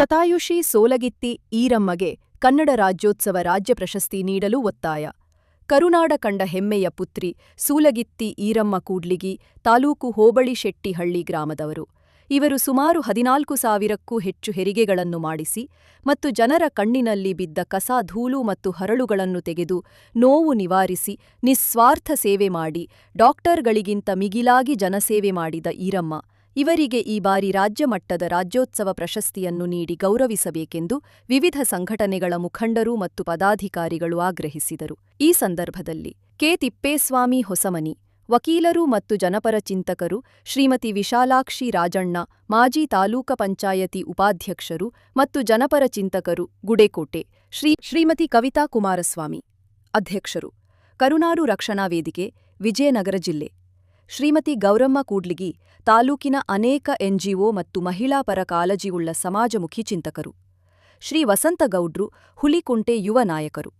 ಶತಾಯುಷಿ ಸೋಲಗಿತ್ತಿ ಈರಮ್ಮಗೆ ಕನ್ನಡ ರಾಜ್ಯೋತ್ಸವ ರಾಜ್ಯ ಪ್ರಶಸ್ತಿ ನೀಡಲು ಒತ್ತಾಯ. ಕರುನಾಡ ಕಂಡ ಹೆಮ್ಮೆಯ ಪುತ್ರಿ ಸೂಲಗಿತ್ತಿ ಈರಮ್ಮ ಕೂಡ್ಲಿಗಿ ತಾಲೂಕು ಹೋಬಳಿ ಶೆಟ್ಟಿಹಳ್ಳಿ ಗ್ರಾಮದವರು. ಇವರು ಸುಮಾರು ಹದಿನಾಲ್ಕು ಸಾವಿರಕ್ಕೂ ಹೆಚ್ಚು ಹೆರಿಗೆಗಳನ್ನು ಮಾಡಿಸಿ ಮತ್ತು ಜನರ ಕಣ್ಣಿನಲ್ಲಿ ಬಿದ್ದ ಕಸ ಧೂಳು ಮತ್ತು ಹರಳುಗಳನ್ನು ತೆಗೆದು ನೋವು ನಿವಾರಿಸಿ ನಿಸ್ವಾರ್ಥ ಸೇವೆ ಮಾಡಿ ಡಾಕ್ಟರ್ಗಳಿಗಿಂತ ಮಿಗಿಲಾಗಿ ಜನಸೇವೆ ಮಾಡಿದ ಈರಮ್ಮ ಇವರಿಗೆ ಈ ಬಾರಿ ರಾಜ್ಯ ಮಟ್ಟದ ರಾಜ್ಯೋತ್ಸವ ಪ್ರಶಸ್ತಿಯನ್ನು ನೀಡಿ ಗೌರವಿಸಬೇಕೆಂದು ವಿವಿಧ ಸಂಘಟನೆಗಳ ಮುಖಂಡರು ಮತ್ತು ಪದಾಧಿಕಾರಿಗಳು ಆಗ್ರಹಿಸಿದರು. ಈ ಸಂದರ್ಭದಲ್ಲಿ ಕೆ. ತಿಪ್ಪೇಸ್ವಾಮಿ ಹೊಸಮನಿ, ವಕೀಲರು ಮತ್ತು ಜನಪರ ಚಿಂತಕರು, ಶ್ರೀಮತಿ ವಿಶಾಲಾಕ್ಷಿ ರಾಜಣ್ಣ, ಮಾಜಿ ತಾಲೂಕ ಪಂಚಾಯತಿ ಉಪಾಧ್ಯಕ್ಷರು ಮತ್ತು ಜನಪರ ಚಿಂತಕರು ಗುಡೇಕೋಟೆ, ಶ್ರೀ ಶ್ರೀಮತಿ ಕವಿತಾ ಕುಮಾರಸ್ವಾಮಿ ಅಧ್ಯಕ್ಷರು ಕರುನಾರು ರಕ್ಷಣಾ ವೇದಿಕೆ, ವಿಜಯನಗರ ಜಿಲ್ಲೆ. ಶ್ರೀಮತಿ ಗೌರಮ್ಮ ಕೂಡ್ಲಿಗಿ, ತಾಲೂಕಿನ ಅನೇಕ ಎನ್ಜಿಒ ಮತ್ತು ಮಹಿಳಾ ಪರ ಕಾಳಜಿಯುಳ್ಳ ಸಮಾಜಮುಖಿ ಚಿಂತಕರು. ಶ್ರೀ ವಸಂತಗೌಡ್ರು ಹುಲಿಕುಂಟೆ ಯುವ ನಾಯಕರು.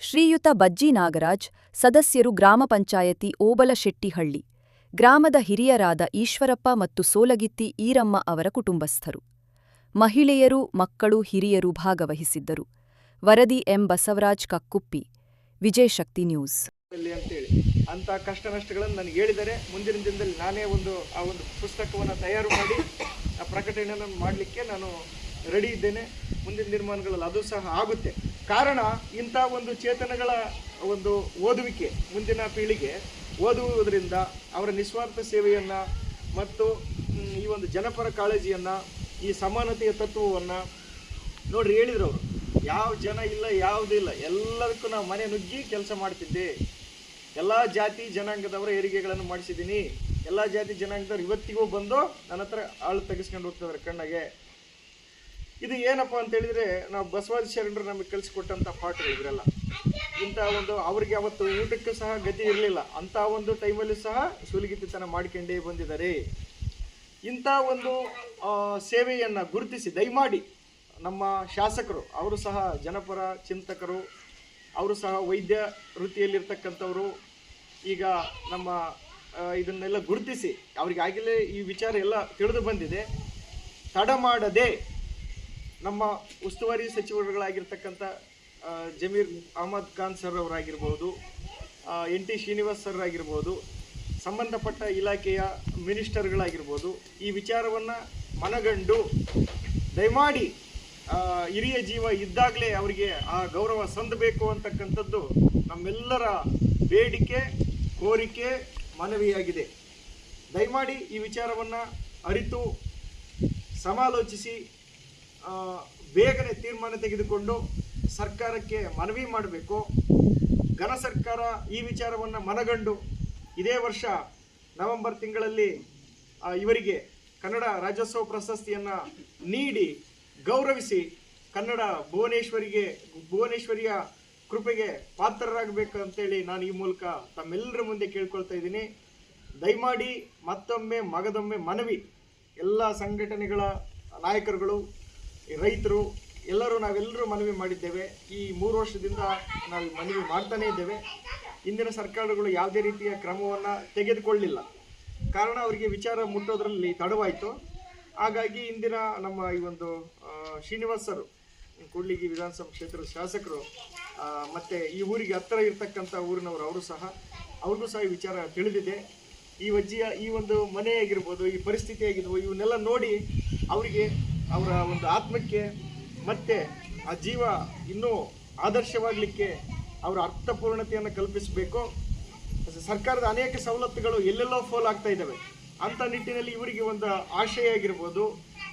ಶ್ರೀಯುತ ಬಜ್ಜಿ ನಾಗರಾಜ್, ಸದಸ್ಯರು ಗ್ರಾಮ ಪಂಚಾಯತಿ ಓಬಲಶೆಟ್ಟಿಹಳ್ಳಿ, ಗ್ರಾಮದ ಹಿರಿಯರಾದ ಈಶ್ವರಪ್ಪ ಮತ್ತು ಸೋಲಗಿತ್ತಿ ಈರಮ್ಮ ಅವರ ಕುಟುಂಬಸ್ಥರು. ಮಹಿಳೆಯರು, ಮಕ್ಕಳು, ಹಿರಿಯರು ಭಾಗವಹಿಸಿದ್ದರು. ವರದಿ ಎಂ ಬಸವರಾಜ್ ಕಕ್ಕುಪ್ಪಿ. ವಿಜಯಶಕ್ತಿ ನ್ಯೂಸ್. ಅಂತೇಳಿ. ಅಂತ ಕಷ್ಟ ನಷ್ಟಗಳನ್ನು ನನಗೆ ಹೇಳಿದರೆ ಮುಂದಿನ ದಿನದಲ್ಲಿ ನಾನೇ ಒಂದು, ಆ ಒಂದು ಪುಸ್ತಕವನ್ನು ತಯಾರು ಮಾಡಿ, ಆ ಪ್ರಕಟಣೆಯನ್ನು ಮಾಡಲಿಕ್ಕೆ ನಾನು ರೆಡಿ ಇದ್ದೇನೆ. ಮುಂದಿನ ನಿರ್ಮಾಣಗಳಲ್ಲಿ ಅದು ಸಹ ಆಗುತ್ತೆ. ಕಾರಣ, ಇಂಥ ಒಂದು ಚೇತನಗಳ ಒಂದು ಓದುವಿಕೆ ಮುಂದಿನ ಪೀಳಿಗೆ ಓದುವುದರಿಂದ ಅವರ ನಿಸ್ವಾರ್ಥ ಸೇವೆಯನ್ನು ಮತ್ತು ಈ ಒಂದು ಜನಪರ ಕಾಳಜಿಯನ್ನು, ಈ ಸಮಾನತೆಯ ತತ್ವವನ್ನು ನೋಡ್ರಿ ಹೇಳಿದ್ರು ಅವರು. ಯಾವ ಜನ ಇಲ್ಲ, ಯಾವುದೂ ಇಲ್ಲ. ಎಲ್ಲದಕ್ಕೂ ನಾವು ಮನೆ ನುಗ್ಗಿ ಕೆಲಸ ಮಾಡ್ತಿದ್ದೆ. ಎಲ್ಲ ಜಾತಿ ಜನಾಂಗದವರ ಹೆರಿಗೆಗಳನ್ನು ಮಾಡಿಸಿದ್ದೀನಿ. ಎಲ್ಲ ಜಾತಿ ಜನಾಂಗದವ್ರು ಇವತ್ತಿಗೂ ಬಂದು ನನ್ನ ಹತ್ರ ಆಳು ತೆಗೆಸ್ಕೊಂಡು ಹೋಗ್ತಿದ್ದಾರೆ ಕಣ್ಣಾಗೆ. ಇದು ಏನಪ್ಪ ಅಂತ ಹೇಳಿದ್ರೆ, ನಾವು ಬಸವಾದಿ ಶರಣರು ನಮಗೆ ಕಲಿಸಿಕೊಟ್ಟಂಥ ಪಾಠಗಳು ಇವರೆಲ್ಲ ಇಂಥ ಒಂದು ಅವ್ರಿಗೆ ಅವತ್ತು ಊಟಕ್ಕೆ ಸಹ ಗತಿ ಇರಲಿಲ್ಲ. ಅಂಥ ಒಂದು ಟೈಮಲ್ಲಿ ಸಹ ಸುಲಿಗಿತನ ಮಾಡ್ಕೊಂಡೇ ಬಂದಿದ್ದಾರೆ. ಇಂಥ ಒಂದು ಸೇವೆಯನ್ನು ಗುರುತಿಸಿ, ದಯಮಾಡಿ ನಮ್ಮ ಶಾಸಕರು, ಅವರು ಸಹ ಜನಪರ ಚಿಂತಕರು ಅವರು ಸಹ ವೈದ್ಯ ವೃತ್ತಿಯಲ್ಲಿರ್ತಕ್ಕಂಥವರು ಈಗ ನಮ್ಮ ಇದನ್ನೆಲ್ಲ ಗುರುತಿಸಿ, ಅವ್ರಿಗೆ ಆಗಲೇ ಈ ವಿಚಾರ ಎಲ್ಲ ತಿಳಿದು ಬಂದಿದೆ. ತಡ ಮಾಡದೆ ನಮ್ಮ ಉಸ್ತುವಾರಿ ಸಚಿವರುಗಳಾಗಿರ್ತಕ್ಕಂಥ ಜಮೀರ್ ಅಹಮದ್ ಖಾನ್ ಸರ್ ಅವರಾಗಿರ್ಬೋದು ಎನ್ ಟಿ ಶ್ರೀನಿವಾಸ್ ಸರ್ ಆಗಿರ್ಬೋದು, ಸಂಬಂಧಪಟ್ಟ ಇಲಾಖೆಯ ಮಿನಿಸ್ಟರ್ಗಳಾಗಿರ್ಬೋದು, ಈ ವಿಚಾರವನ್ನು ಮನಗಂಡು ದಯಮಾಡಿ ಹಿರಿಯ ಜೀವ ಇದ್ದಾಗಲೇ ಅವರಿಗೆ ಆ ಗೌರವ ಸಂದಬೇಕು ಅಂತಕ್ಕಂಥದ್ದು ನಮ್ಮೆಲ್ಲರ ಬೇಡಿಕೆ, ಕೋರಿಕೆ, ಮನವಿಯಾಗಿದೆ. ದಯಮಾಡಿ ಈ ವಿಚಾರವನ್ನು ಅರಿತು, ಸಮಾಲೋಚಿಸಿ ಬೇಗನೆ ತೀರ್ಮಾನ ತೆಗೆದುಕೊಂಡು ಸರ್ಕಾರಕ್ಕೆ ಮನವಿ ಮಾಡಬೇಕು. ಘನ ಸರ್ಕಾರ ಈ ವಿಚಾರವನ್ನು ಮನಗಂಡು ಇದೇ ವರ್ಷ ನವೆಂಬರ್ ತಿಂಗಳಲ್ಲಿ ಇವರಿಗೆ ಕನ್ನಡ ರಾಜ್ಯೋತ್ಸವ ಪ್ರಶಸ್ತಿಯನ್ನು ನೀಡಿ ಗೌರವಿಸಿ ಕನ್ನಡ ಭುವನೇಶ್ವರಿಗೆ, ಭುವನೇಶ್ವರಿಯ ಕೃಪೆಗೆ ಪಾತ್ರರಾಗಬೇಕು ಅಂತೇಳಿ ನಾನು ಈ ಮೂಲಕ ತಮ್ಮೆಲ್ಲರ ಮುಂದೆ ಕೇಳ್ಕೊಳ್ತಾ ಇದ್ದೀನಿ. ದಯಮಾಡಿ ಮತ್ತೊಮ್ಮೆ ಮಗದೊಮ್ಮೆ ಮನವಿ. ಎಲ್ಲ ಸಂಘಟನೆಗಳ ನಾಯಕರುಗಳು, ರೈತರು, ಎಲ್ಲರೂ ನಾವೆಲ್ಲರೂ ಮನವಿ ಮಾಡಿದ್ದೇವೆ. ಈ ಮೂರು ವರ್ಷದಿಂದ ನಾವು ಮನವಿ ಮಾಡ್ತಾನೇ ಇದ್ದೇವೆ. ಇಂದಿನ ಸರ್ಕಾರಗಳು ಯಾವುದೇ ರೀತಿಯ ಕ್ರಮವನ್ನು ತೆಗೆದುಕೊಳ್ಳಿಲ್ಲ ಕಾರಣ ಅವರಿಗೆ ವಿಚಾರ ಮುಟ್ಟೋದ್ರಲ್ಲಿ ತಡವಾಯಿತು. ಹಾಗಾಗಿ ಇಂದಿನ ನಮ್ಮ ಈ ಒಂದು ಶ್ರೀನಿವಾಸ್ ಸರ್ ಕೂಡ್ಲಿಗಿ ವಿಧಾನಸಭಾ ಕ್ಷೇತ್ರದ ಶಾಸಕರು ಮತ್ತು ಈ ಊರಿಗೆ ಹತ್ತಿರ ಇರ್ತಕ್ಕಂಥ ಊರಿನವರು, ಅವರು ಸಹ ಅವ್ರಿಗೂ ಸಹ ಈ ವಿಚಾರ ತಿಳಿದಿದೆ. ಈ ವಜ್ಜಿಯ, ಈ ಒಂದು ಮನೆ ಆಗಿರ್ಬೋದು ಈ ಪರಿಸ್ಥಿತಿ ಆಗಿರ್ಬೋದು, ಇವನ್ನೆಲ್ಲ ನೋಡಿ ಅವರಿಗೆ ಅವರ ಒಂದು ಆತ್ಮಕ್ಕೆ ಮತ್ತೆ ಆ ಜೀವ ಇನ್ನೂ ಆದರ್ಶವಾಗಲಿಕ್ಕೆ ಅವರ ಅರ್ಥಪೂರ್ಣತೆಯನ್ನು ಕಲ್ಪಿಸಬೇಕು. ಸರ್ಕಾರದ ಅನೇಕ ಸವಲತ್ತುಗಳು ಎಲ್ಲೆಲ್ಲೋ ಫೋಲ್ ಆಗ್ತಾ ಇದ್ದಾವೆ. ಅಂಥ ನಿಟ್ಟಿನಲ್ಲಿ ಇವರಿಗೆ ಒಂದು ಆಶಯ ಆಗಿರ್ಬೋದು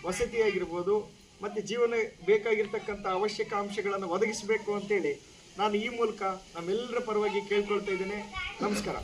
ವಸತಿ ಆಗಿರ್ಬೋದು ಮತ್ತು ಜೀವನ ಬೇಕಾಗಿರ್ತಕ್ಕಂಥ ಅವಶ್ಯಕ ಅಂಶಗಳನ್ನು ಒದಗಿಸಬೇಕು ಅಂತೇಳಿ ನಾನು ಈ ಮೂಲಕ ನಮ್ಮೆಲ್ಲರ ಪರವಾಗಿ ಕೇಳ್ಕೊಳ್ತಾ ಇದ್ದೇನೆ. ನಮಸ್ಕಾರ.